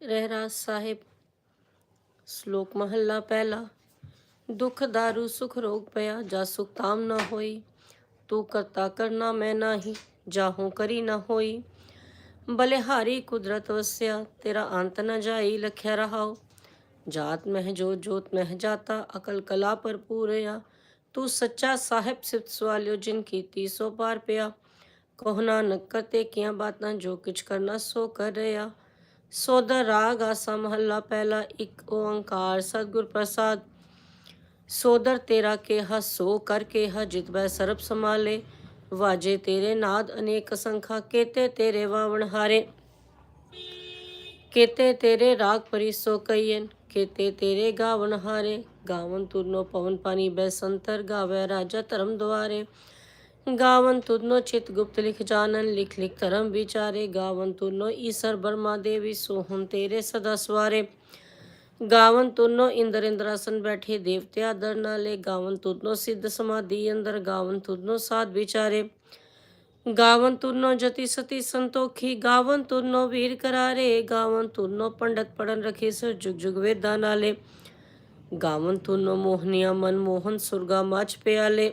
ਰਹਿਰਾਸ ਸਾਹਿਬ ਸ਼ਲੋਕ ਮਹੱਲਾ ਪਹਿਲਾ ਦੁਖ ਦਾਰੂ ਸੁਖ ਰੋਗ ਪਿਆ ਜਾ ਸੁਖ ਤਾਮ ਨਾ ਹੋਈ ਤੂੰ ਕਰਤਾ ਕਰਨਾ ਮੈਂ ਨਾਹੀ ਜਾਹੂ ਕਰੀ ਨਾ ਹੋਈ ਬਲਿਹਾਰੀ ਕੁਦਰਤ ਵਸਿਆ ਤੇਰਾ ਅੰਤ ਨ ਜਾਈ ਲਖਿਆ ਰਹਾਓ ਜਾਤ ਮਹਿ ਜੋ ਜੋਤ ਮਹਿ ਜਾਤਾ ਅਕਲ ਕਲਾ ਭਰਪੂਰਿਆ ਤੂੰ ਸੱਚਾ ਸਾਹਿਬ ਸਿਫਤ ਸਵਾਲਿਓ ਜਿਨ ਕੀਤੀ ਸੋ ਪਾਰ ਪਿਆ ਕਹੋ ਨਾਨਕ ਕਰਤੇ ਕੀਆਂ ਬਾਤਾਂ ਜੋ ਕਿਛ ਕਰਨਾ ਸੋ ਕਰ ਰਿਆ ਸੋਦਰ ਰਾਗ ਆਸਾ ਮਹੱਲਾ ਪਹਿਲਾ ਇੱਕ ਓੰਕਾਰ, ਸਤਿਗੁਰ ਪ੍ਰਸਾਦ। ਸੋਦਰ ਤੇਰਾ ਕਿਹਾ, ਸੋ ਕਰ ਕਿਹਾ ਜਿਤ ਬੈ ਸਰਬ ਸਮਾਲੇ ਵਾਜੇ ਤੇਰੇ ਨਾਦ ਅਨੇਕ ਸੰਖਾ, ਕੇਤੇ ਤੇਰੇ ਵਾਵਣ ਹਾਰੇ। ਕੇਤੇ ਤੇਰੇ ਰਾਗ ਪਰੀ ਸੋ ਕਈਨ ਕੇਤੇ ਤੇਰੇ ਗਾਵਣ ਹਾਰੇ। ਗਾਵਨ ਤੁਰਨੋ ਪਵਨ ਪਾਣੀ ਬੈ ਸੰਤਰ, ਗਾਵੇ ਰਾਜਾ ਧਰਮ ਦੁਆਰੇ। ਗਾਵਨ ਤੁਰਨੋ ਚਿਤ ਗੁਪਤ ਲਿਖ ਜਾਣਨ, ਲਿਖ ਲਿਖ ਧਰਮ ਵਿਚਾਰੇ। ਗਾਵਨ ਤੁਰਨੋ ਈਸਰ ਬਰਮਾ ਦੇਵੀ ਸੋਹਣ ਤੇਰੇ ਸਦਾ ਸਵਾਰੇ। ਗਾਵਨ ਤੁਰਨੋ ਇੰਦਰ ਇੰਦਰਾਸਨ ਬੈਠੇ ਦੇਵਤਿਆ ਦਰ ਨਾਲੇ। ਗਾਵਨ ਤੁਰਨੋ ਸਿੱਧ ਸਮਾਧੀ ਅੰਦਰ। ਗਾਵਨ ਤੁਰਨੋ ਸਾਧ ਵਿਚਾਰੇ। ਗਾਵਨ ਤੁਰਨੋ ਜਤੀ ਸਤੀ ਸੰਤੋਖੀ। ਗਾਵਨ ਤੁਰਨੋ ਵੀਰ ਕਰਾਰੇ। ਗਾਵਨ ਤੁਰਨੋ ਪੰਡਤ ਪੜਨ ਰਖੇ ਸਰ ਜੁਗ ਜੁਗ ਵੇਦਾਂ ਨਾਲੇ। ਗਾਵਨ ਤੁਰਨੋ ਮੋਹਨੀਆ ਮਨ ਮੋਹਨ ਸੁਰਗਾ ਮਚ ਪਿਆਲੇ।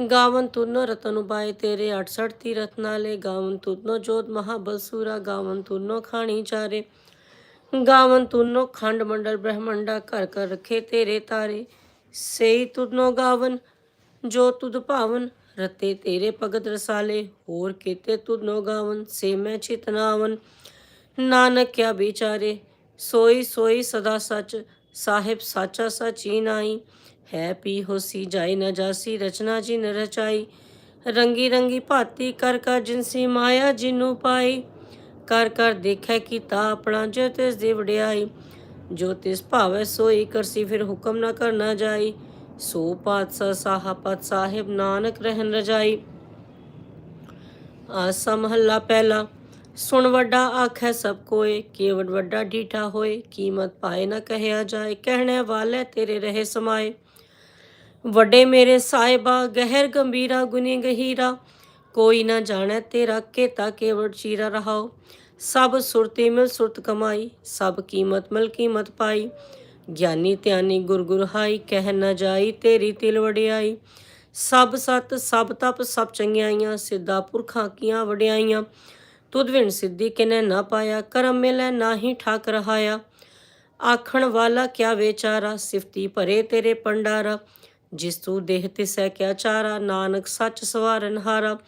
ਗਾਵਨ ਤੁਰਨੋ ਰਤਨ ਉਬਾਏ ਤੇਰੇ 68 ਤੀਰਥ ਨਾਲੇ, ਗਾਵਨ ਤੁਰਨੋ ਜੋਤ ਮਹਾਬਲ ਸੂਰਾ ਗਾਵਨ ਤੁਰਨੋ ਖਾਣੀ ਚਾਰੇ। ਗਾਵਨ ਤੁਰਨੋ ਖੰਡ ਮੰਡਲ ਬ੍ਰਹਮੰਡਾ, ਘਰ ਘਰ ਰਖੇ ਤੇਰੇ ਤਾਰੇ। ਸਈ ਤੁਰਨੋ ਗਾਵਨ, ਜੋ ਤੁਧ ਭਾਵਨ, ਰਤੇ ਤੇਰੇ ਭਗਤ ਰਸਾਲੇ। ਹੋਰ ਕੀਤੇ ਤੁਧਨੋ ਗਾਵਨ, ਸੇ ਮੈਂ ਚਿਤਨਾਵਨ ਨਾਨਕ ਕਿਆ ਵਿਚਾਰੇ, ਸੋਈ ਸੋਈ ਸਦਾ ਸਚ, ਸਾਹਿਬ ਸਾਚਾ ਸਚੀ ਨਾਈ ਹੈ ਪੀ ਹੋਸੀ ਜਾਈ ਨਾ ਜਾਸੀ, ਰਚਨਾ ਜੀ ਨ ਰਚਾਈ। ਰੰਗੀ ਰੰਗੀ ਭਾਤੀ ਕਰ ਕਰ ਜਿਨਸੀ ਮਾਇਆ ਜਿਨੂ ਪਾਈ। ਕਰ ਕਰ ਦੇਖੈ ਕੀਤਾ ਆਪਣਾ ਜੋ ਤਿਸ ਦੀ ਵਡਿਆਈ। ਜੋ ਤਿਸ ਭਾਵੈ ਸੋਈ ਕਰਸੀ ਫਿਰ ਹੁਕਮ ਨਾ ਕਰਨਾ ਜਾਈ। ਸੋ ਪਾਤਸ਼ਾਹ ਸਾਹਪਤ ਸਾਹਿਬ ਨਾਨਕ ਰਹਿਨ ਰਜਾਈ। ਆਸਾ ਮਹੱਲਾ ਪਹਿਲਾ, ਸੁਣ ਵੱਡਾ ਆਖੈ ਸਭ ਕੋਏ ਕੇਵਡ ਵੱਡਾ ਢੀਠਾ ਹੋਏ, ਕੀਮਤ ਪਾਏ ਨਾ ਕਹਿਆ ਜਾਏ, ਕਹਿਣੇ ਵਾਲੇ ਤੇਰੇ ਰਹੇ ਸਮਾਏ। ਵੱਡੇ ਮੇਰੇ ਸਾਹਿਬਾ, ਗਹਿਰ ਗੰਭੀਰਾ ਗੁਨੀ ਗਹੀਰਾ। ਕੋਈ ਨਾ ਜਾਣੈ ਤੇਰਾ ਕੇਤਾ ਕੇਵੜ ਚੀਰਾ ਰਹਾਓ ਸਭ ਸੁਰਤੀ ਮਿਲ ਸੁਰਤ ਕਮਾਈ, ਸਭ ਕੀਮਤ ਮਿਲ ਕੀਮਤ ਪਾਈ। ਗਿਆਨੀ ਧਿਆਨੀ ਗੁਰ ਗੁਰ ਹਾਈ, ਕਹਿ ਨਾ ਜਾਈ ਤੇਰੀ ਤਿਲ ਵਡਿਆਈ। ਸਭ ਸਤ, ਸਭ ਤਪ, ਸਭ ਚੰਗਿਆਈਆਂ, ਸਿੱਧਾ ਪੁਰਖਾਂ ਕੀਆਂ ਵਡਿਆਈਆਂ। ਤੁਧ ਵਿਣ ਸਿੱਧੀ ਕਿਨੇ ਨਾ ਪਾਇਆ, ਕਰਮ ਮਿਲੈ ਨਾਹੀ ਠਾਕ ਰਹਾਇਆ। ਆਖਣ ਵਾਲਾ ਕਿਆ ਵਿਚਾਰਾ, ਸਿਫਤੀ ਭਰੇ ਤੇਰੇ ਪੰਡਾਰਾ ਜਿਸ ਤੂੰ ਦੇਹ ਤਿਸੈ ਕਿਆ ਚਾਰਾ ਨਾਨਕ ਸੱਚ ਸਵਾਰਨ ਹਾਰਾ।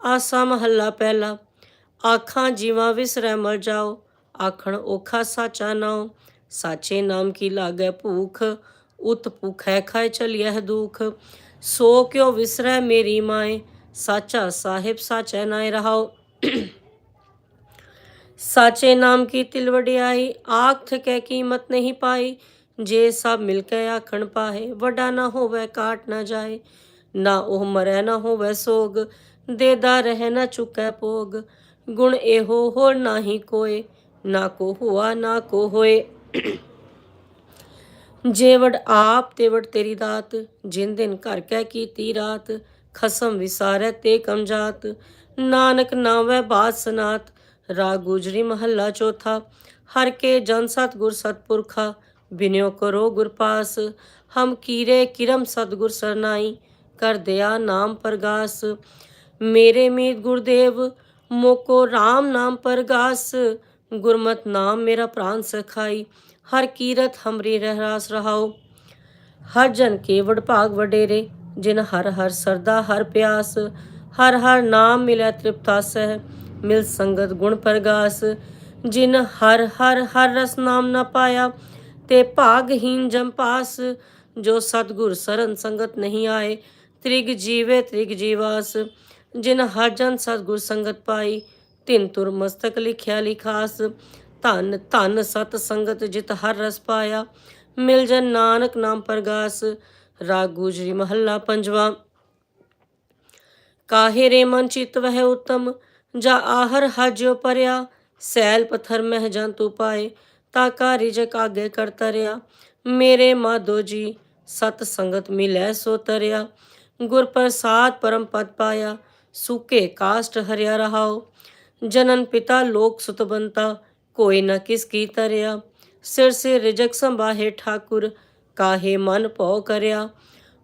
ਆਸਾ ਮਹੱਲਾ ਪਹਿਲਾ, ਆਖਾਂ ਜੀਵਾਂ ਵਿਸਰੈ ਮਰ ਜਾਓ, ਆਖਣ ਔਖਾ ਸਾਚਾ ਨਾਉ। ਸਾਚੇ ਨਾਮ ਕੀ ਲਾਗੈ ਭੂਖ, ਉਤ ਭੁਖੈ ਖਾਇ ਚਲਿਐ ਦੁਖ। ਸੋ ਕਿਉ ਵਿਸਰੈ ਮੇਰੀ ਮਾਏ, ਸਾਚਾ ਸਾਹਿਬ ਸਾਚੈ ਨਾਇ ਰਹਾਓ ਸਾਚੇ ਨਾਮ ਕੀ ਤਿਲ ਵਡਿਆਈ ਆਖ ਥਕੈ ਕੀਮਤ ਨਹੀਂ ਪਾਈ। ਜੇ ਸਭ ਮਿਲ ਕੇ ਆਖਣ ਪਾਹੇ, ਵੱਡਾ ਨਾ ਹੋਵੇ ਕਾਟ ਨਾ ਜਾਏ। ਨਾ ਉਹ ਮਰੈ, ਨਾ ਹੋਵੇ ਸੋਗ ਦੇਦਾ ਰਹਿ ਨਾ ਚੁਕੈ ਪੋਗ ਗੁਣ ਇਹੋ ਹੋਰ ਨਾਹੀ ਕੋਏ, ਨਾ ਕੋ ਹੁਆ, ਨਾ ਕੋ ਹੋਏ। ਜੇਵੜ ਆਪ ਤੇਵੜ ਤੇਰੀ ਦਾਤ, ਜਿਨ ਦਿਨ ਘਰ ਕਹਿ ਕੀਤੀ ਰਾਤ, ਖਸਮ ਵਿਸਾਰੈ ਤੇ ਕਮਜਾਤ ਨਾਨਕ ਨਾਵੈ ਬਾਤ ਸਨਾਤ, ਰਾਗ ਗੁਜਰੀ ਮਹੱਲਾ ਚੌਥਾ। ਹਰ ਕੇ ਜਨ ਸਤ ਗੁਰ ਸਤਪੁਰਖਾ ਬਿਨਿਓ ਕਰੋ ਗੁਰਪਾਸ, ਹਮ ਕੀਰੇ ਕਿਰਮ ਸਤਗੁਰ ਸਰਨਾਈ, ਕਰ ਦਿਆ ਨਾਮ ਪ੍ਰਗਾਸ। ਮੇਰੇ ਮੀਤ ਗੁਰਦੇਵ, ਮੋਕੋ RAM ਨਾਮ ਪ੍ਰਗਾਸ। ਗੁਰਮਤ ਨਾਮ ਮੇਰਾ ਪ੍ਰਾਨ ਸਖਾਈ, ਹਰ ਕੀਰਤ ਹਮਰੀ ਰਹਿਰਾਸ ਰਹਾਓ ਹਰ ਜਨ ਕੇ ਵਡ ਭਾਗ ਵਡੇਰੇ, ਜਿਨ ਹਰ ਹਰ ਸਰਦਾ ਹਰ ਪਿਆਸ। ਹਰ ਹਰ ਨਾਮ ਮਿਲੈ ਤ੍ਰਿਪਤਾਸਹਿ ਮਿਲ ਸੰਗਤ ਗੁਣ ਪ੍ਰਗਾਸ। ਜਿਨ ਹਰ ਹਰ ਹਰ ਰਸ ਨਾਮ ਨਾ ਪਾਇਆ ਤੇ ਭਾਗਹੀਨ ਜੰਪਾਸ ਜੋ ਸਤਗੁਰ ਸਰਨ ਸੰਗਤ ਨਹੀਂ ਆਏ, ਤ੍ਰਿਗ ਜੀਵੇ ਤ੍ਰਿਗ ਜੀਵਾਸ, ਜਿਨ ਹਰ ਜਨ ਸਤਗੁਰ ਸੰਗਤ ਪਾਈ ਤਿੰਨ ਤੁਰ ਮਸਤਕ ਲਿਖਿਆ ਲਿਖਾਸ, ਧਨ ਧਨ ਸਤ ਸੰਗਤ ਜਿਤ ਹਰ ਰਸ ਪਾਇਆ, ਮਿਲ ਜਨ ਨਾਨਕ ਨਾਮ ਪ੍ਰਗਾਸ, ਰਾਗ ਗੁਜਰੀ ਮਹੱਲਾ ਪੰਜਵਾ। ਕਾਹੇ ਰੇ ਮਨ ਚਿਤ ਵਹਿ ਉਤਮ, ਜਾ ਆਹਰ ਹਜਿਓ ਪਰਿਆ, ਸੈਲ ਪਥਰ ਮਹਿ ਜੰਤੂ ਪਾਏ ਤਾਕਾ ਰਿਜਕ ਜਗ ਆਗੇ ਕਰ ਤਰਿਆ ਮੇਰੇ ਮਾਧੋ ਜੀ ਸਤ ਸੰਗਤ ਮਿਲੈ ਸੋ ਤਰਿਆ। ਗੁਰ ਪ੍ਰਸਾਦ ਪਰਮ ਪਦ ਪਾਇਆ, ਸੁਕੇ ਕਾਸ਼ਟ ਹਰਿਆ ਰਹਾਓ ਜਨਨ ਪਿਤਾ ਲੋਕ ਸੁਤ ਬੰਤਾ, ਕੋਈ ਨ ਕਿਸ ਕੀ ਤਰਿਆ। ਸਿਰ ਸੇ ਰਿਜਕ ਸੰਭਾਹੇ ਠਾਕੁਰ, ਕਾਹੇ ਮਨ ਭਉ ਕਰਿਆ।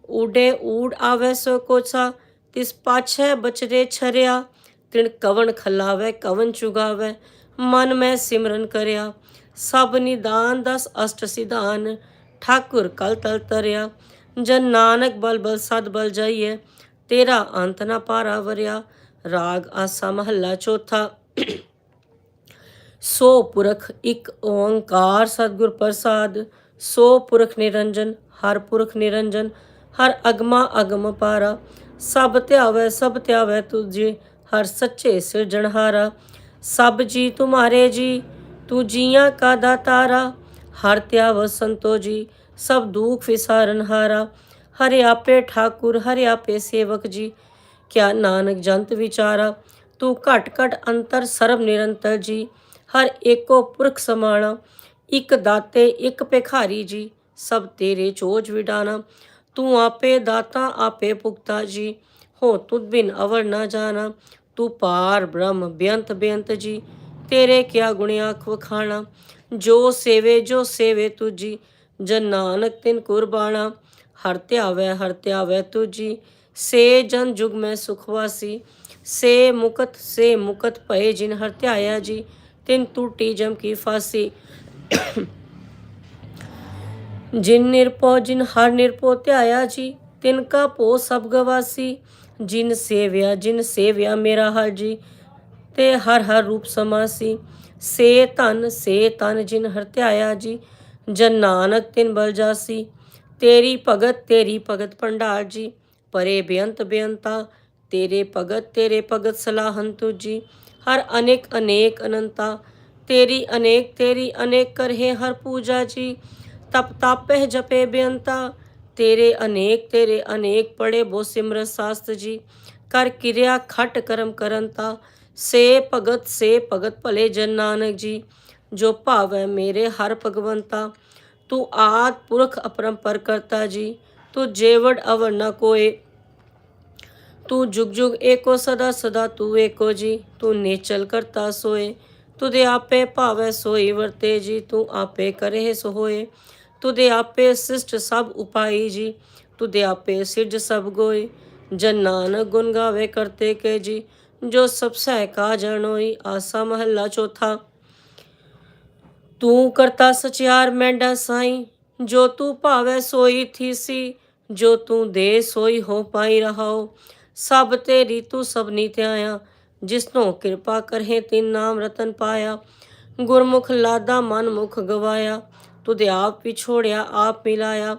ਊਡੇ ਊੜ ਆਵੈ ਸੋ ਕੋਸਾ ਤਿਸ ਪਾਛੈ ਬਚਰੇ ਛਰਿਆ। ਤਿਣ ਕਵਣ ਖਲਾਵੈ, ਕਵਣ ਚੁਗਾਵੈ, ਮਨ ਮੈਂ ਸਿਮਰਨ ਕਰਿਆ। ਸਭ ਨਿਦਾਨ ਦਸ ਅਸ਼ਟ ਸਿਧਾਨ। ਠਾਕੁਰ ਕਲ ਤਲ ਤਰਿਆ, ਜਨ ਨਾਨਕ ਬਲ ਬਲ ਸਦ ਬਲ ਜਾਈਏ ਤੇਰਾ ਅੰਤ ਨਾ ਪਾਰਾ ਵਰਿਆ, ਰਾਗ ਆਸਾ ਮਹੱਲਾ ਚੌਥਾ। ਸੋ ਪੁਰਖ ਇੱਕ ਓੰਕਾਰ ਸਤਿਗੁਰ ਪ੍ਰਸਾਦ, ਸੋ ਪੁਰਖ ਨਿਰੰਜਨ, ਹਰ ਪੁਰਖ ਨਿਰੰਜਨ, ਹਰ ਅਗਮਾ ਅਗਮ ਪਾਰਾ। ਸਭ ਧਿਆਵੈ ਸਭ ਧਿਆਵੈ ਤੁਝੇ, ਹਰ ਸੱਚੇ ਸਿਰਜਣਹਾਰਾ। ਸਭ ਜੀ ਤੁਮਾਰੇ ਜੀ ਤੂੰ ਜੀਆਂ ਕਾ ਦਾਤਾਰਾ ਹਰ ਧਿਆਵ ਸੰਤੋ ਜੀ, ਸਭ ਦੁਖ ਵਿਸਾਰਨਹਾਰਾ ਹਰਿ। ਆਪੇ ਠਾਕੁਰ, ਹਰਿ ਆਪੇ ਸੇਵਕ ਜੀ। ਕਿਆ ਨਾਨਕ ਜੰਤ ਵਿਚਾਰਾ? ਤੂੰ ਘਟ ਘਟ ਅੰਤਰ ਸਰਬ ਨਿਰੰਤਰ ਜੀ। ਹਰ ਏਕੋ ਪੁਰਖ ਸਮਾਣਾ। ਇੱਕ ਦਾਤੇ, ਇੱਕ ਭਿਖਾਰੀ ਜੀ। ਸਭ ਤੇਰੇ ਚੋਜ ਵਿਡਾਣਾ। ਤੂੰ ਆਪੇ ਦਾਤਾ, ਆਪੇ ਪੁਖਤਾ ਜੀ। ਹੋ ਤੁਧ ਬਿਨ ਅਵਰ ਨਾ ਜਾਣਾ। ਤੂੰ ਪਾਰ ਬ੍ਰਹਮ ਬੇਅੰਤ ਬੇਅੰਤ ਜੀ। ਤੇਰੇ ਕਿਆ ਗੁਣਿਆ ਆਖ ਜੋ ਸੇਵੇ ਜੋ ਸੇਵੇ ਤੁਜੀ, ਜਨ ਨਾਨਕ ਤਿਨ ਕੁਰਬਾਣਾ ਹਰ ਧਿਆਵੈ ਹਰ ਧਿਆਵੈ ਤੁਜੀ। ਸੇ ਜਨ ਜੁਗ ਮੈਂ ਸੁਖਵਾਸੀ ਸੇ ਮੁਕਤ ਸੇ ਮੁਕਤ ਭਏ ਜਿਨ ਹਰ ਧਿਆਇਆ ਜੀ। ਤਿਨ ਟੂਟੀ ਜਮ ਕੀ ਫਾਸੀ। ਜਿਨ ਨਿਰਪੋ ਜਿਨ ਹਰ ਨਿਰਪੋ ਧਿਆਇਆ ਜੀ, ਤਿਨ ਕਾ ਪੋ ਸਭ ਗਵਾਸੀ। ਜਿਨ ਸੇਵਿਆ ਜਿਨ ਸੇਵਿਆ ਮੇਰਾ ਹਰ ਜੀ। ਤੇ ਹਰ ਹਰ ਰੂਪ ਸਮਾਸੀ ਸੇ। ਧਨ, ਸੇ ਤਨ ਜਿਨ ਹਰ ਧਿਆਇਆ ਜੀ, ਜਨ ਨਾਨਕ ਤਿਨ ਬਲ ਜਾਸੀ। ਤੇਰੀ ਭਗਤ ਤੇਰੀ ਭਗਤ ਭੰਡਾਰ ਜੀ, ਪਰੇ ਬੇਅੰਤ ਬੇਅੰਤਾ, ਤੇਰੇ ਭਗਤ ਤੇਰੇ ਭਗਤ ਸਲਾਹਨ ਤੁਜੀ। ਹਰ ਅਨੇਕ ਅਨੇਕ ਅਨੰਤਾ, ਤੇਰੀ ਅਨੇਕ ਤੇਰੀ ਅਨੇਕ ਕਰਹੇ ਹਰ ਪੂਜਾ ਜੀ। ਤਪ ਤਾਪਹਿ ਜਪੇ ਬੇਅੰਤਾ, ਤੇਰੇ ਅਨੇਕ ਤੇਰੇ ਅਨੇਕ ਪੜੇ ਬੋ ਸਿਮਰਤ ਸਾਸਤ ਜੀ। ਕਰ ਕਿਰਿਆ ਖਟ ਕਰਮ ਕਰੰਤਾ ਸੇ ਭਗਤ ਸੇ ਭਗਤ ਭਲੇ ਜਨ ਨਾਨਕ ਜੀ, ਜੋ ਭਾਵੈ ਮੇਰੇ ਹਰ ਭਗਵੰਤਾ। ਤੂੰ ਆਦ ਪੁਰਖ ਅਪਰੰਪਰ ਕਰਤਾ ਜੀ, ਤੂੰ ਜੇਵੜ ਅਵਰ ਨ ਕੋਏ। ਤੂੰ ਜੁਗ ਜੁਗ ਏਕੋ ਸਦਾ ਸਦਾ ਤੂੰ ਏਕੋ ਜੀ, ਤੂੰ ਨੇਚਲ ਕਰਤਾ ਸੋਏ। ਤੁਦੇ ਆਪੇ ਭਾਵੈ ਸੋਈ ਵਰਤੇ ਜੀ, ਤੂੰ ਆਪੇ ਕਰੇ ਸੋ ਹੋਏ ਤੁਦੇ ਆਪੇ ਸਿਸ਼ਟ ਸਭ ਉਪਾਈ ਜੀ, ਤੁਦੇ ਆਪੇ ਸਿਰਜ ਸਭ ਗੋਏ। ਜਨ ਨਾਨਕ ਗੁਣ ਗਾਵੇ ਕਰਤੇ ਕੇ ਜੀ ਜੋ ਸਭ ਸਹਿ ਕਾ ਜਣੋਈ ਆਸਾ ਮਹੱਲਾ ਚੌਥਾ। ਤੂੰ ਕਰਤਾ ਸਚਿਆਰ ਮੈਂਡਾ ਸਾਈ, ਜੋ ਤੂੰ ਭਾਵੈ ਸੋਈ ਥੀਸੀ ਜੋ ਤੂੰ ਦੇ ਸੋਈ ਹੋ ਪਾਈ ਰਹਾਓ। ਸਭ ਤੇਰੀ ਤੂੰ ਸਭ ਨੀ ਧਿਆਇਆ ਜਿਸਨੋਂ ਕਿਰਪਾ ਕਰਹੇ ਤਿਨ ਨਾਮ ਰਤਨ ਪਾਇਆ। ਗੁਰਮੁਖ ਲਾਦਾ ਮਨ ਮੁਖ ਗਵਾਇਆ, ਤੁਧ ਆਪ ਵਿਛੋੜਿਆ ਆਪ ਮਿਲਾਇਆ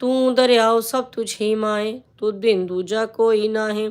ਤੂੰ ਦਰਿਆਓ ਸਭ ਤੁਝ ਹੀ ਮਾਏ, ਤੁਧ ਬਿਨ ਦੂਜਾ ਕੋਈ ਨਾਹੀਂ।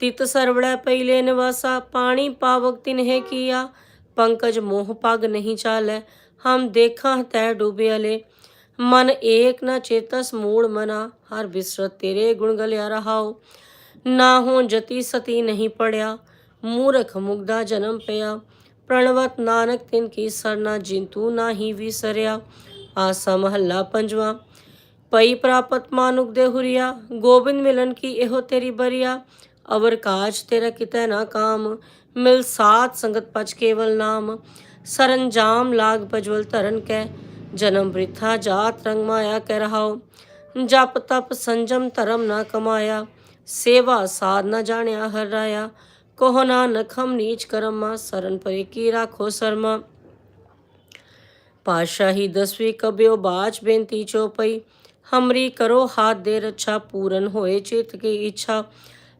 ਤਿਤ ਸਰਵੜੈ ਪਹਿਲੇ ਨਿਵਾਸਾ, ਪਾਣੀ ਪਾਵਕ ਤਿਨਹਿ ਕੀਆ। ਪੰਕਜ ਮੋਹ ਪਗ ਨਹੀਂ ਚਾਲੈ, ਹਮ ਦੇਖਾਂ ਤੈ ਡੂਬਿਆਲੇ ਮਨ ਏਕ ਨ ਚੇਤਸ ਮੂੜ ਮਨਾ, ਹਰ ਬਿਸਰਤ ਤੇਰੇ ਗੁਣ ਗਲਿਆ ਰਹਾਉ। ਨਾ ਹੋ ਜਤੀ ਸਤੀ ਨਹੀਂ ਪੜਿਆ, ਮੂਰਖ ਮੁਗਦਾ ਜਨਮ ਪਿਆ। ਪ੍ਰਣਵਤ ਨਾਨਕ ਤਿਨ ਕੀ ਸਰਨਾ ਜਿੰਤੂ ਨਾਹੀ ਵਿਸਰਿਆ। ਆਸਾ ਮਹੱਲਾ ਪੰਜਵਾ, ਪਈ ਪ੍ਰਾਪਤ ਮਾਨੁਕ ਦੇ ਹੁਰੀਆ। ਗੋਬਿੰਦ ਮਿਲਨ ਕੀ ਇਹੋ ਤੇਰੀ ਬਰੀਆ। ਅਵਰ ਕਾਜ ਤੇਰਾ ਕਿਤੇ ना काम मिल साथ संगत पच केवल नाम सरंजाम लाग बजवल धरन कै ਜਨਮ ਬ੍ਰਿਥਾ ਜਾਤ ਰੰਗ ਮਾਇਆ ਕਹਿ ਰਹਾਓ ਜਪ ਤਪ ਸੰਜਮ ਧਰਮ ਨਾ ਕਮਾਇਆ, ਸੇਵਾ ਸਾਧ ਨਾ ਜਾਣਿਆ ਹਰ ਰਾਇਆ, ਕੋਹ ਨਾ ਨਖਮ ਨੀਚ ਕਰਮਾ, ਸਰਨ ਪਰਿ ਕੀ ਰਾਖੋ ਸਰਮਾ। ਪਾਸ਼ਾਹੀ ਦਸਵੀ ਕਬਿਓ ਬਾਚ ਬੇਨਤੀ ਚੋਪਈ, ਹਮਰੀ ਕਰੋ ਹਾਥ ਦੇ ਰੱਛਾ, ਪੂਰਨ ਹੋਏ ਚਿਤ ਕੀ ਇੱਛਾ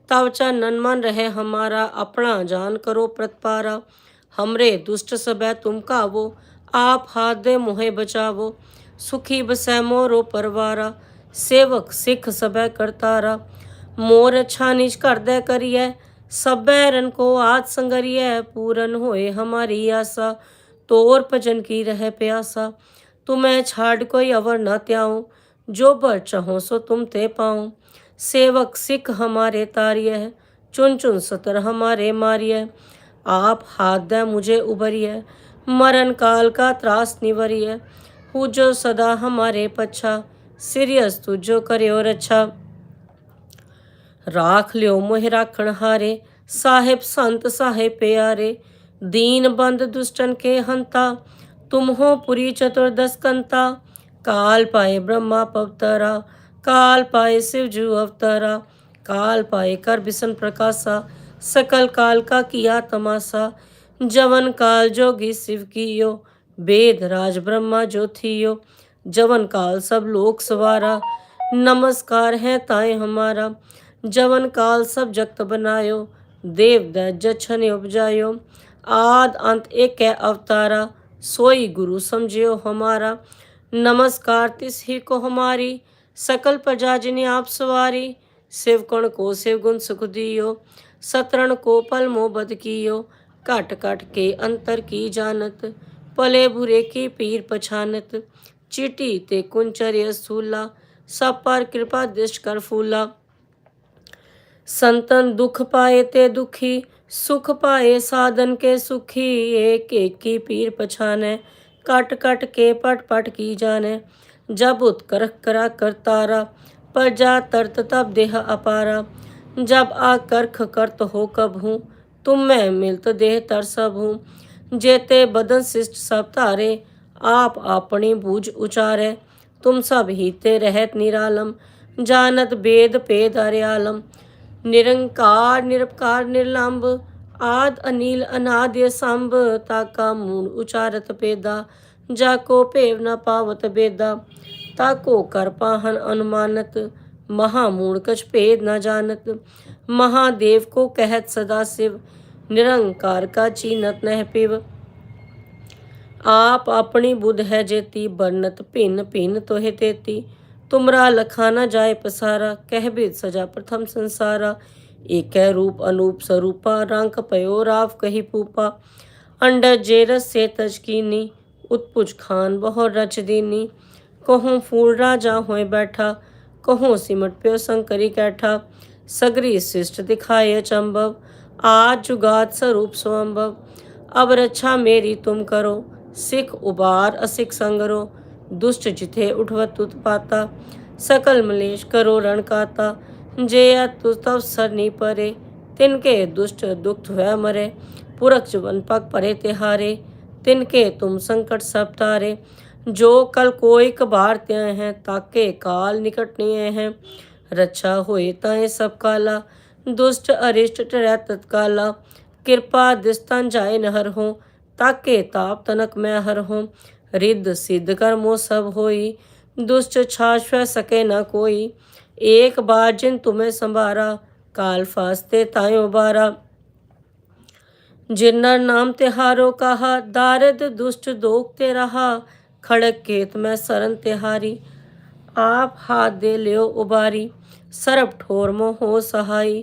તાવચા નનમાન રહે હમારા આપણા જાન કરો પ્રતપારા હમરે દુષ્ટ સભે તુમકા આવો આપ હાદે મોહે બચાવો સુખી બસੈ મોરો પરવારા ਸੇਵਕ ਸਿੱਖ ਸਭੈ ਕਰਤਾਰਾ ਮੋਰ ਅਛਾ ਨਿਜ ਕਰਦੈ ਕਰੀਐ, ਸਭੈ ਰਨ ਕੋ ਆਤ ਸੰਗਰੀਐ। ਪੂਰਨ ਹੋਏ ਹਮਾਰੀ ਆਸਾ, ਤੋਰ ਭਜਨ ਕੀ ਰਹਿ ਪਿਆਸਾ। ਤੁਮੈ ਛਾੜ ਕੋਈ ਅਵਰ ਨਾ ਤਿਆਉ, ਜੋ ਬਰ ਚਹੋ ਸੋ ਤੁਮ ਤੇ ਪਾਉ। सेवक सिख हमारे तारिय है, चुन चुन सतर हमारे मारिय आप हाथ दें मुझे उभरिय मरण काल का त्रास निवरिय पूजो सदा हमारे पच्छा, सिरियस तुझो करियो रच्छा। राख लियो मोहे राखण हारे, साहेब संत साहेब प्यारे। दीन बंद दुष्टन के हंता, तुम हो पुरी चतुर्दश कंता। काल पाए ब्रह्मा पवतरा काल पाए शिव जू अवतारा, काल पाए कर बिशन प्रकाशा, सकल काल का किया तमाशा। जवन काल जोगी शिव की यो वेद राज ब्रह्मा जो थियो। जवन काल सब लोक सवारा, नमस्कार है ताए हमारा। जवन काल सब जगत बनायो, देव जछन उपजायो। आद अंत एक है अवतारा, सोई गुरु समझियो हमारा। नमस्कार तिस ही को हमारी। सकल प्रजा जिने आप सवारी शिव कण को शिव गुण सुख दियो सतरण को पल मोहबत कियो घट घट के अंतर की जानत पले बुरे की पीर पछानत चिटी ते कुंचर्य स्थूला सब पर कृपा दृष्ट कर फूला संतन दुख पाए ते दुखी सुख पाए साधन के सुखी एक एक की पीर पछाने कट कट के पट पट की जाने जब उत्कर्ष करा करतारा प्रजा तरत तब देह अपारा जब आकर्ख करत हो कब हूँ तुम मैं मिलत देह तर सब हूँ जेते बदन शिष्ट सब तारे आप अपनी बूझ उचारे तुम सब हीते रहत निरालम जानत वेद पेद अर्यालम निरंकार निरपकार निर्लंब आद अनिल अनाद्य संभ ताका मूल उचारत ਜਾ ਕੋ ਭੇਵ ਨਾ ਪਾਵਤ ਬੇਦਾ, ਤਾ ਕੋ ਕਰ ਪਾਹਨ ਅਨੁਮਾਨਤ, ਮਹਾ ਮੂੜ ਕਛ ਭੇਦ ਨਾ ਜਾਣਤ। ਮਹਾਦੇਵ ਕੋ ਕਹਿਤ ਸਦਾ ਸਿਵ, ਨਿਰੰਕਾਰ ਕਾ ਚੀਨਤ ਨਹਿ ਪਿਵ। ਆਪ ਆਪਣੀ ਬੁੱਧ ਹੈ ਜੇਤੀ ਬਰਨਤ ਭਿੰਨ ਭਿੰਨ ਤੋਹਿ ਤੇਤੀ। ਤੁਮਰਾ ਲਖਾ ਨਾ ਜਾਏ ਪਸਾਰਾ, ਕਹਿ ਭੇਦ ਸਜਾ ਪ੍ਰਥਮ ਸੰਸਾਰਾ। ਏਕੈ ਰੂਪ ਅਨੂਪ ਸਰੂਪਾ, ਰੰਗ ਪਯੋ ਰਾਵ ਕਹੀ ਪੂਪਾ। ਅੰਡਰ ਜੇਰਸ ਸੇ ਤਜ ਕੀਨੀ ਉਤਪੁਜ ਖਾਨ ਬਹੁ ਰਚ ਦੇਨੀ ਕਹੂੰ ਫੂਲ ਰਾਜਾ ਹੋਏ ਬੈਠਾ, ਕਹੂੰ ਸਿਮਟ ਪਿਓ ਸੰਕਰੀ ਕੈਠਾ। ਸਗਰੀ ਸਿਸ਼ਟ ਦਿਖਾਏ ਚੰਬਵ ਆਜ ਜੁਗਾਤ ਸਰੂਪ ਸੁਅੰਬਵ ਅਬ ਰੱਛਾ ਮੇਰੀ ਤੁਮ ਕਰੋ, ਸਿਖ ਉਬਾਰ ਅਸਿਖ ਸੰਗਰੋ। ਦੁਸ਼ਟ ਜਿਥੇ ਉਠਵਤ ਤੁਤ ਪਾਤਾ, ਸਕਲ ਮਲੇਸ਼ ਕਰੋ ਰਣ ਕਾਤਾ। ਜੇ ਆ ਤੁਸ ਤਵ ਸਰਨੀ ਪਰੇ ਤਿਨਕੇ ਦੁਸ਼ਟ ਦੁਖਤ ਹੋਇ ਮਰੇ। ਪੁਰਖ ਜਵਨ ਪਗ ਪਰੇ ਤਿਹਾਰੇ। तिनके तुम संकट सब तारे जो कल कोई कबार त्याए हैं ताके काल निकट निये हैं रक्षा होए ताए सब काला दुष्ट अरिष्ट टरै तत्काला कृपा दिस्तन जाए नहर हो ताके ताप तनक मैं हर हो रिद्ध सिद्ध कर कर्मो सब होई दुष्ट छाछ सके न कोई एक बार जिन तुम्हें संभारा काल फास्ते तायो बारा जिन्नर नाम तिहारो कहा दारिद दुष्ट दोख ते रहा खड़क केत में सरन तिहारी आप हाथ दे लियो उबारी सरब ठोर मो हो सहाई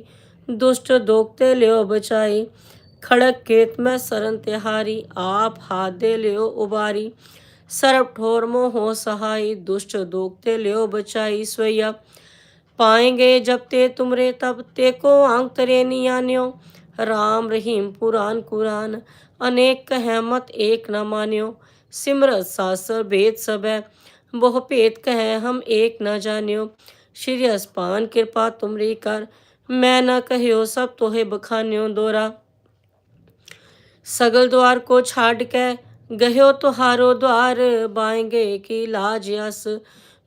दुष्ट दोखते लियो बचाई खड़क केत में सरन तिहारी आप हाथ दे लियो उबारी सरब ठोर मो हो सहाई दुष्ट दोखते लियो बचाई सोया पाएंगे जब ते तुमरे तब ते को आंग तरे नियान्यो राम रहीम पुराण कुरान, अनेक कहमत एक न मान्यो। सिमरत सासर भेद सब है बहु भेद कहे हम एक न जान्यो। श्री अस्पान कृपा तुमरी कर, मैं न कहियो सब तोहे बखान्यो दोरा। सगल द्वार को छाड़ के गयो तुहारो द्वार, बाएँगे की लाज यस।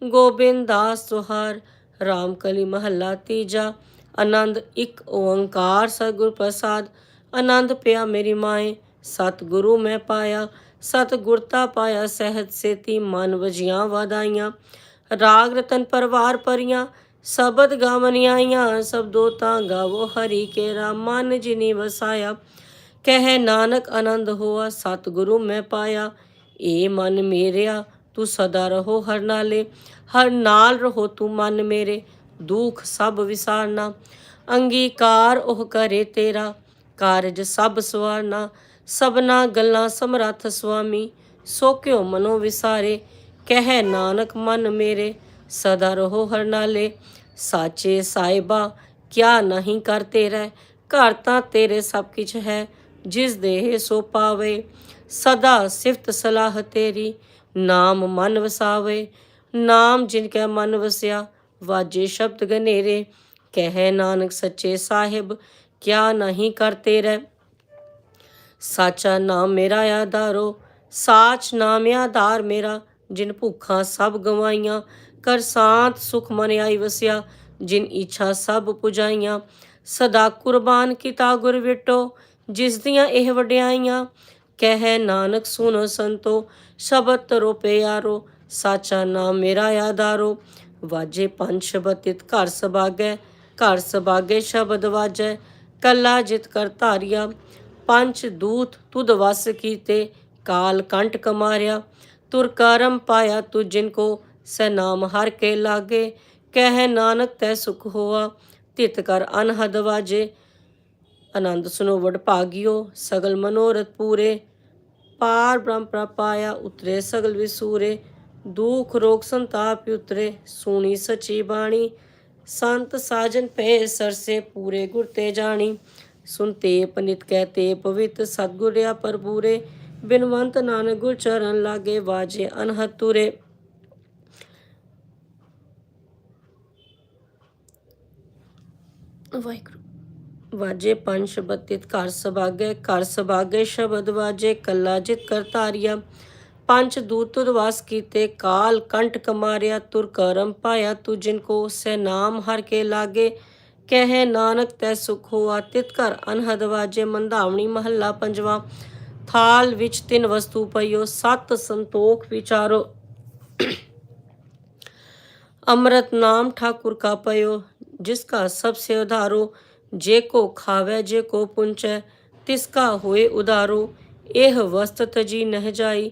गोबिंद दास तुहार, राम कली महला तीजा। ਆਨੰਦ ਇੱਕ ਓੰਕਾਰ ਸਤਿਗੁਰ ਪ੍ਰਸਾਦ ਆਨੰਦ ਪਿਆ ਮੇਰੀ ਮਾਏ, ਸਤਿਗੁਰੂ ਮੈਂ ਪਾਇਆ। ਸਤਿਗੁਰਤਾ ਪਾਇਆ ਸਹਿਜ ਸੇਤੀ, ਮਨ ਵਜੀਆਂ ਵਾਦਾਈਆਂ ਰਾਗ ਰਤਨ ਪਰਵਾਰ ਪਰੀਆਂ, ਸ਼ਬਦ ਗਾਵਨ ਆਈਆਂ। ਸਬਦੋ ਤਾਂ ਗਾਵੋ ਹਰੀ ਕੇ ਰਾਮ ਮਨ ਜਿਨੀ ਵਸਾਇਆ। ਕਹਿ ਨਾਨਕ ਆਨੰਦ ਹੋਆ, ਸਤਿਗੁਰੂ ਮੈਂ ਪਾਇਆ। ਏ ਮਨ ਮੇਰਿਆ, ਤੂੰ ਸਦਾ ਰਹੋ ਹਰ ਨਾਲੇ। ਹਰ ਨਾਲ ਰਹੋ ਤੂੰ ਮਨ ਮੇਰੇ। ਦੁਖ ਸਭ ਵਿਸਾਰਨਾ, ਅੰਗੀਕਾਰ ਉਹ ਕਰੇ ਤੇਰਾ, ਕਾਰਜ ਸਭ ਸਵਾਰਨਾ, ਸਭਨਾ ਗੱਲਾਂ ਸਮਰੱਥ ਸੁਆਮੀ, ਸੋ ਕਿਉ ਮਨੋ ਵਿਸਾਰੇ, ਕਹਿ ਨਾਨਕ ਮਨ ਮੇਰੇ, ਸਦਾ ਰਹੋ ਹਰ ਨਾਲੇ ਸਾਚੇ ਸਾਹਿਬਾ, ਕਿਆ ਨਹੀਂ ਕਰਤੇ ਰਹਿ ਘਰ ਤਾਂ ਤੇਰੇ ਸਭ ਕੁਛ ਹੈ, ਜਿਸ ਦੇਹ ਸੋ ਪਾਵੇ, ਸਦਾ ਸਿਫਤ ਸਲਾਹ ਤੇਰੀ, ਨਾਮ ਮਨ ਵਸਾਵੇ, ਨਾਮ ਜਿਨ ਕੈ ਮਨ ਵਸਿਆ ਵਾਜੇ ਸ਼ਬਦ ਗਨੇਰੇ, ਕਹਿ ਨਾਨਕ ਸੱਚੇ ਸਾਹਿਬ, ਕਿਆ ਨਹੀਂ ਕਰਤੇ ਰਹਿ। ਸਾਚਾ ਨਾਮ ਮੇਰਾ ਆਧਾਰੋ ਸਾਚ ਨਾਮ ਆਧਾਰ ਮੇਰਾ, ਜਿਨ ਭੁੱਖਾਂ ਸਭ ਗਵਾਈਆਂ, ਕਰ ਸਾਥ ਸੁਖ ਮਨ ਆਈ ਵਸਿਆ, ਜਿਨ ਇੱਛਾ ਸਭ ਪੁਜਾਈਆਂ। ਸਦਾ ਕੁਰਬਾਨ ਕੀਤਾ ਗੁਰ ਵਿਟੋ, ਜਿਸ ਦੀਆਂ ਇਹ ਵਡਿਆਈਆਂ। ਕਹਿ ਨਾਨਕ ਸੁਨੋ ਸੰਤੋ, ਸ਼ਬਦ ਤਰੋ ਪਿਆਰੋ ਸਾਚਾ ਨਾਮ ਮੇਰਾ ਆਧਾਰੋ ਵਾਜੇ ਪੰਜ ਸ਼ਬਦ ਤਿਤ ਘਰ ਸਬਾਗੈ, ਘਰ ਸਬਾਗੇ ਸ਼ਬਦ ਵਾਜੈ, ਕੱਲਾ ਜਿਤ ਕਰ ਧਾਰਿਆ, ਪੰਜ ਦੂਤ ਤੁਧ ਵਸ ਕੀਤੇ, ਕਾਲ ਕੰਟ ਕਮਾਰਿਆ, ਤੁਰ ਕਰਮ ਪਾਇਆ ਤੁ ਜਿਨ ਕੋ ਸੈ ਨਾਮ ਹਰ ਕੇ ਲਾਗੇ, ਕਹਿ ਨਾਨਕ ਤੈ ਸੁਖ ਹੋਆ, ਤਿਤ ਕਰ ਅਨਹਦ ਵਾਜੇ। ਆਨੰਦ ਸੁਨੋ ਵਡ ਭਾਗਿਓ, ਸਗਲ ਮਨੋਰਥ ਪੂਰੇ, ਪਾਰ ਬ੍ਰਹਮ ਪ੍ਰਪਾਇਆ ਉਤਰੇ ਸਗਲ ਵਿਸੂਰੇ ਦੁਖ ਰੋਗ ਸੰਤਾਪ ਉਤਰੇ, ਸੁਣੀ ਸਚੀ ਬਾਣੀ। ਸੰਤ ਸਾਜਨ ਪੈ ਸਰਸੇ ਪੂਰੇ ਗੁਰ ਤੇ ਜਾਣੀ। ਸੁਨਤੇ ਪਨਿਤ ਕਹਤੇ ਪਵਿੱਤ ਸਤਗੁਰਿਆ ਪਰਪੂਰੇ ਬਿਨਵੰਤ ਨਾਨਕ ਗੁਰ ਚਰਨ ਲਾਗੇ ਵਾਜੇ ਅਨਹਤ ਤੁਰੇ ਵਾਹਿਗੁਰੂ। ਵਾਜੇ ਪੰਜ ਸ਼ਬਦ ਤਿਤ ਘਰ ਸਬਾਗੇ ਘਰ ਸਬਾਗੇ ਸ਼ਬਦ ਵਾਜੇ, ਕੱਲਾ ਜਿਤ ਕਰ ਧਾਰਿਆ ਪੰਜ ਦੂਤ ਤੁਧ ਵਾਸ ਕੀਤੇ ਕਾਲ ਕੰਠ ਕਮਾਰਿਆ ਤੁਰ ਕਰਮ ਪਾਇਆ ਤੂ ਜਿਨ ਕੋ ਸੇ ਨਾਮ ਹਰ ਕੇ ਲਾਗੇ ਕਹਿ ਨਾਨਕ ਤੈ ਸੁਖ ਹੋਆ ਤਿਤ ਘਰ ਅਨਹਦ ਵਾਜੇ ਮੰਧਾਵਣੀ ਮਹੱਲਾ ਪੰਜਵਾ ਥਾਲ ਵਿੱਚ ਤਿੰਨ ਵਸਤੂ ਪਈਓ ਸਤ ਸੰਤੋਖ ਵਿਚਾਰੋ अमृत नाम ठाकुर का पयो जिसका सबसे उधारो जे को खावे जे को पुंचै तिसका होए उदारो एह वस्त तजी नह जाई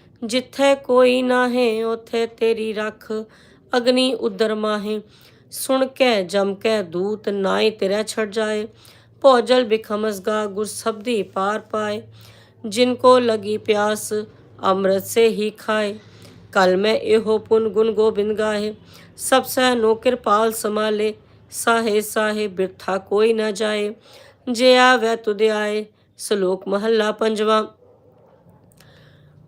ਜਿੱਥੈ ਕੋਈ ਨਾਹੇ, ਉਥੇ ਤੇਰੀ ਰੱਖ ਅਗਨੀ ਉਦਰ ਮਾਹੇ। ਸੁਣ ਕੇ, ਜਮ ਕੇ ਦੂਤ ਨਾਏ ਤੇਰਾ ਛੱਡ ਜਾਏ। ਭੋਜਲ ਬਿਖਮਸਗਾ ਗੁਰ ਸਬਦੀ ਪਾਰ ਪਾਏ। ਜਿਨ ਕੋ ਲਗੀ ਪਿਆਸ, ਅੰਮ੍ਰਿਤ ਸੇ ਹੀ ਖਾਏ। ਕਲ ਮੈਂ ਇਹੋ ਪੁਨ ਗੁਣ ਗੋਬਿੰਦ ਗਾਏ। ਸਭ ਸਹਿ ਨੋ ਕਿਰਪਾਲ ਸਮਾਲੇ ਸਾਹੇ ਸਾਹੇ ਬਿਰਥਾ ਕੋਈ ਨਾ ਜਾਏ। ਜੇ ਆਵੈ ਤੁਧ ਆਏ, ਸ਼ਲੋਕ ਮਹੱਲਾ ਪੰਜਵਾਂ।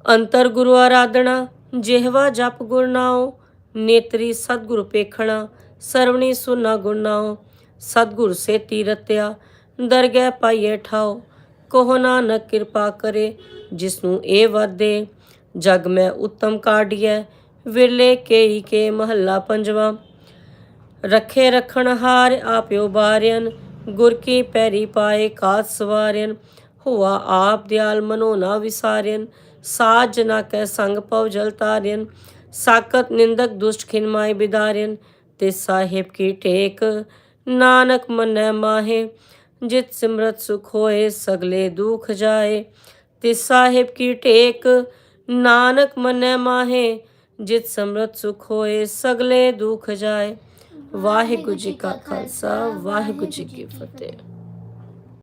ਅੰਤਰ ਗੁਰੂ ਆਰਾਧਣਾ ਜਿਹਵਾ ਜਪ ਗੁਰ ਨਾਉ, ਨੇਤਰੀ ਸਤਗੁਰ ਪੇਖਣਾ, ਸਰਵਣੀ ਸੁਨਾ ਗੁਰ ਨਾਉ, ਸਤਗੁਰ ਸੇ ਤੀਰਤਿਆ, ਦਰਗਹਿ ਪਾਈਏ ਠਾਓ ਕਹੋ ਨਾਨਕ ਕਿਰਪਾ ਕਰੇ, ਜਿਸਨੂੰ ਇਹ ਵਾਦੇ, ਜਗ ਮੈਂ ਉੱਤਮ ਕਾਢੀਐ, ਵਿਰਲੇ ਕੇਈ ਕੇ ਮਹੱਲਾ ਪੰਜਵਾ, ਰਖੇ ਰਖਣ ਹਾਰ ਆਪਿਓ ਬਾਰਿਆਨ ਗੁਰ ਕੀ ਪੈਰੀ ਪਾਏ ਕਾਤ ਸਵਾਰਿਆਨ ਹੁਆ ਆਪ ਦਿਆਲ ਮਨੋ ਨਾ ਵਿਸਾਰਿਆਨ ਸਾਜ ਨਾ ਕੈ ਸੰਗ ਪਉ ਜਲ ਤਾਰਿਆਨ ਸਾਕਤ ਨਿੰਦਕ ਦੁਸ਼ਟ ਖਿਨਮਾਏ ਬਿਦਾਰਿਆਨ ਤੇ ਸਾਹਿਬ ਕੀ ਟੇਕ ਨਾਨਕ ਮਨੈ ਮਾਹੇ ਜਿਤ ਸਿਮਰਤ ਸੁਖ ਹੋਏ ਸਗਲੇ ਦੁਖ ਜਾਏ ਤੇ ਸਾਹਿਬ ਕੀ ਟੇਕ ਨਾਨਕ ਮਨੈ ਮਾਹੇ ਜਿਤ ਸਮਰਤ ਸੁਖ ਹੋਏ ਸਗਲੇ ਦੁਖ ਜਾਏ ਵਾਹਿਗੁਰੂ ਜੀ ਕਾ ਖਾਲਸਾ ਵਾਹਿਗੁਰੂ ਜੀ ਕੀ ਫਤਿਹ